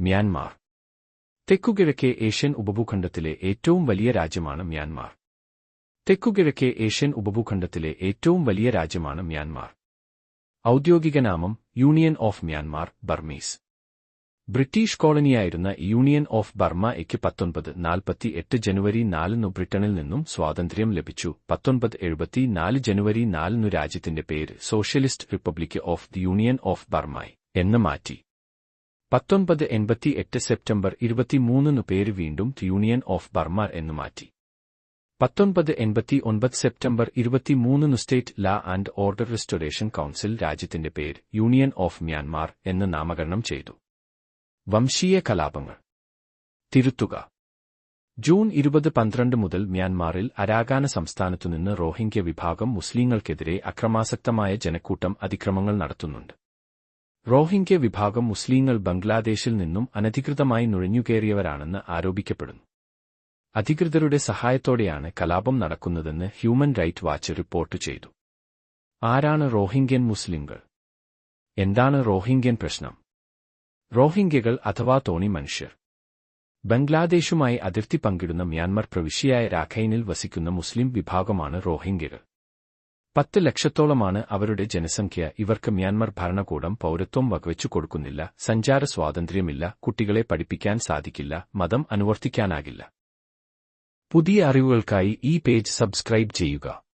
Myanmar. തെക്കുകിഴക്കേ Asian ഉപഭൂഖണ്ഡത്തിലെ ഏറ്റവും വലിയ രാജ്യമാണ് മ്യാൻമാർ. തെക്കുകിഴക്കേ ഏഷ്യൻ ഉപഭൂഖണ്ഡത്തിലെ ഏറ്റവും വലിയ രാജ്യമാണ് മ്യാൻമാർ. ഔദ്യോഗിക നാമം union of Myanmar Burmese. British കോളനിയായിരുന്ന union of Burma എക്ക് പത്തൊൻപത് നാൽപ്പത്തി എട്ട് ജനുവരി നാലിനു ബ്രിട്ടനിൽ നിന്നും സ്വാതന്ത്ര്യം ലഭിച്ചു. പത്തൊൻപത് എഴുപത്തി നാല് ജനുവരി നാലിനു രാജ്യത്തിന്റെ പേര് socialist republic of the union of ബർമായി എന്ന് മാറ്റി. പത്തൊൻപത് എൺപത്തി എട്ട് സെപ്റ്റംബർ ഇരുപത്തിമൂന്നിനു പേര് വീണ്ടും യൂണിയൻ ഓഫ് ബർമ എന്നു മാറ്റി. പത്തൊൻപത് എൺപത്തി ഒൻപത് September ഇരുപത്തിമൂന്നിനു state law and order restoration council രാജ്യത്തിന്റെ പേര് യൂണിയൻ ഓഫ് മ്യാൻമാർ എന്ന് നാമകരണം ചെയ്തു. വംശീയ കലാപങ്ങൾ. തിരുത്തുക. ജൂൺ ഇരുപത് പന്ത്രണ്ട് മുതൽ മ്യാൻമാറിൽ അരാഗാന സംസ്ഥാനത്തുനിന്ന് റോഹിംഗ്യ വിഭാഗം മുസ്ലിങ്ങൾക്കെതിരെ അക്രമാസക്തമായ ജനക്കൂട്ടം അതിക്രമങ്ങൾ നടത്തുന്നുണ്ട്. റോഹിംഗ്യ വിഭാഗം മുസ്ലീങ്ങൾ ബംഗ്ലാദേശിൽ നിന്നും അനധികൃതമായി നുഴഞ്ഞുകയറിയവരാണെന്ന് ആരോപിക്കപ്പെടുന്നു. അധികൃതരുടെ സഹായത്തോടെയാണ് കലാപം നടക്കുന്നതെന്ന് ഹ്യൂമൻ റൈറ്റ് വാച്ച് റിപ്പോർട്ട് ചെയ്തു. ആരാണ് റോഹിംഗ്യൻ മുസ്ലിങ്ങൾ? എന്താണ് റോഹിംഗ്യൻ പ്രശ്നം? റോഹിംഗ്യകൾ അഥവാ തോണി മനുഷ്യർ. ബംഗ്ലാദേശുമായി അതിർത്തി പങ്കിടുന്ന മ്യാൻമർ പ്രവിശ്യയായ രാഖൈനിൽ വസിക്കുന്ന മുസ്ലിം വിഭാഗമാണ് റോഹിംഗ്യകൾ. പത്ത് ലക്ഷത്തോളമാണ് അവരുടെ ജനസംഖ്യ. ഇവർക്ക് മ്യാൻമർ ഭരണകൂടം പൗരത്വം വകവെച്ചു കൊടുക്കുന്നില്ല. സഞ്ചാര സ്വാതന്ത്ര്യമില്ല. കുട്ടികളെ പഠിപ്പിക്കാൻ സാധിക്കില്ല. മതം അനുവർത്തിക്കാനാകില്ല. പുതിയ അറിവുകൾക്കായി ഈ പേജ് സബ്സ്ക്രൈബ് ചെയ്യുക.